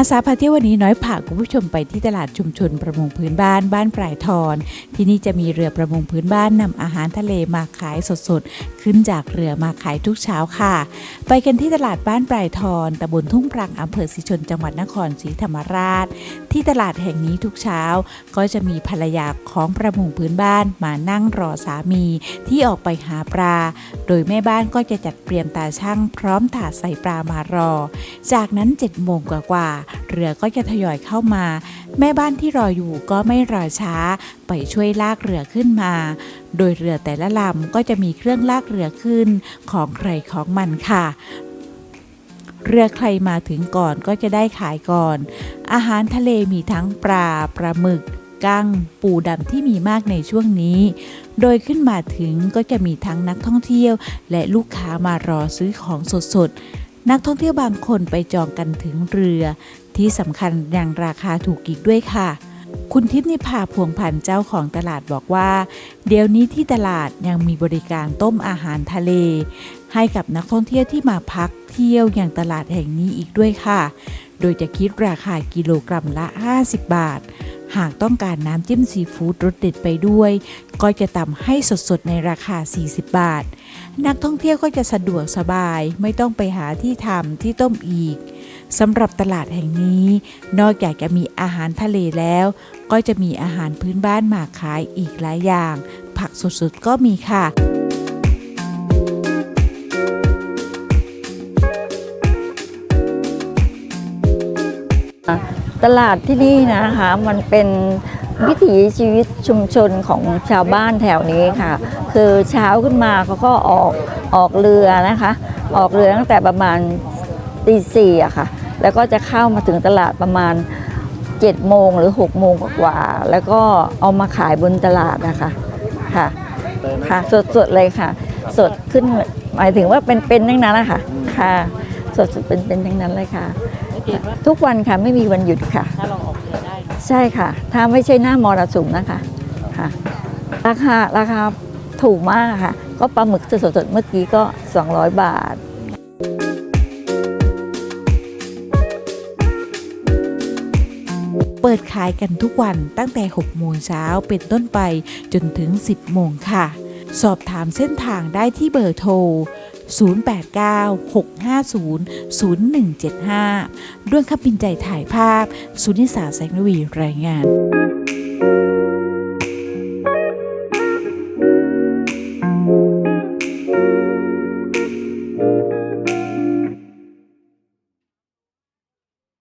อาสาพาเที่ยววันนี้น้อยพาคุณผู้ชมไปที่ตลาดชุมชนประมงพื้นบ้านบ้านปลายทอน ที่นี่จะมีเรือประมงพื้นบ้านนำอาหารทะเลมาขายสดๆ ขึ้นจากเรือมาขายทุกเช้าค่ะ ไปกันที่ตลาดบ้านปลายทอนตำบลทุ่งปรังอำเภอศรีชนจังหวัดนครศรีธรรมราช ที่ตลาดแห่งนี้ทุกเช้า ก็จะมีภรรยาของประมงพื้นบ้านมานั่งรอสามีที่ออกไปหาปลา โดยแม่บ้านก็จะจัดเตรียมตาช่างพร้อมถาดใส่ปลามารอ จากนั้น7จ็ดโมงกว่าเรือก็จะทยอยเข้ามา แม่บ้านที่รออยู่ก็ไม่รอช้า ไปช่วยลากเรือขึ้นมา โดยเรือแต่ละลำก็จะมีเครื่องลากเรือขึ้นของใครของมันค่ะเรือใครมาถึงก่อนก็จะได้ขายก่อน อาหารทะเลมีทั้งปลา ปลาหมึก กั้ง ปูดำที่มีมากในช่วงนี้ โดยขึ้นมาถึงก็จะมีทั้งนักท่องเที่ยว และลูกค้ามารอซื้อของสดๆ นักท่องเที่ยวบางคนไปจองกันถึงเรือ ที่สำคัญยังราคาถูกอีกด้วยค่ะ คุณทิพย์นิพาพวงพันธ์เจ้าของตลาดบอกว่า เดี๋ยวนี้ที่ตลาดยังมีบริการต้มอาหารทะเล ให้กับนักท่องเที่ยวที่มาพักเที่ยวอย่างตลาดแห่งนี้อีกด้วยค่ะ โดยจะคิดราคากิโลกรัมละ 50 บาท หากต้องการน้ำจิ้มซีฟู้ดรสเด็ดไปด้วย ก็จะตำให้สดๆในราคา 40 บาท นักท่องเที่ยวก็จะสะดวกสบายไม่ต้องไปหาที่ทำที่ต้มอีกสำหรับตลาดแห่งนี้ นอกจากจะมีอาหารทะเลแล้ว ก็จะมีอาหารพื้นบ้านมาขายอีกหลายอย่าง ผักสดๆก็มีค่ะ ตลาดที่นี่นะคะมันเป็นวิถีชีวิตชุมชนของชาวบ้านแถวนี้ค่ะ คือเช้าขึ้นมาเขาก็ออกออกเรือนะคะ ออกเรือตั้งแต่ประมาณตีสี่อะค่ะ แล้วก็จะเข้ามาถึงตลาดประมาณ7จ็ดโมงหรือ6กโมงกว่า แล้วก็เอามาขายบนตลาดนะคะค่ะค่ะสดๆเลยค่ะ สดขึ้นหมายถึงว่าเป็นเป็นทั้งนั้นนะคะค่ะ สดๆเป็นเป็นทั้งนั้นเลยค่ะ ทุกวันค่ะไม่มีวันหยุดค่ะ ถ้าเราออกเรือได้ใช่ค่ะ ถ้าไม่ใช่หน้ามรสุมนะคะค่ะ ราคาราคาถูกมากค่ะ ก็ปลาหมึกสดๆเมื่อกี้ก็ 200 บาท เปิดขายกันทุกวันตั้งแต่ 6 โมงเช้าเป็นต้นไปจนถึง 10 โมงค่ะ สอบถามเส้นทางได้ที่เบอร์โทร 0896500175 ด้วงขับบินใจถ่ายภาพ สุนิสาแสงนวีรายงาน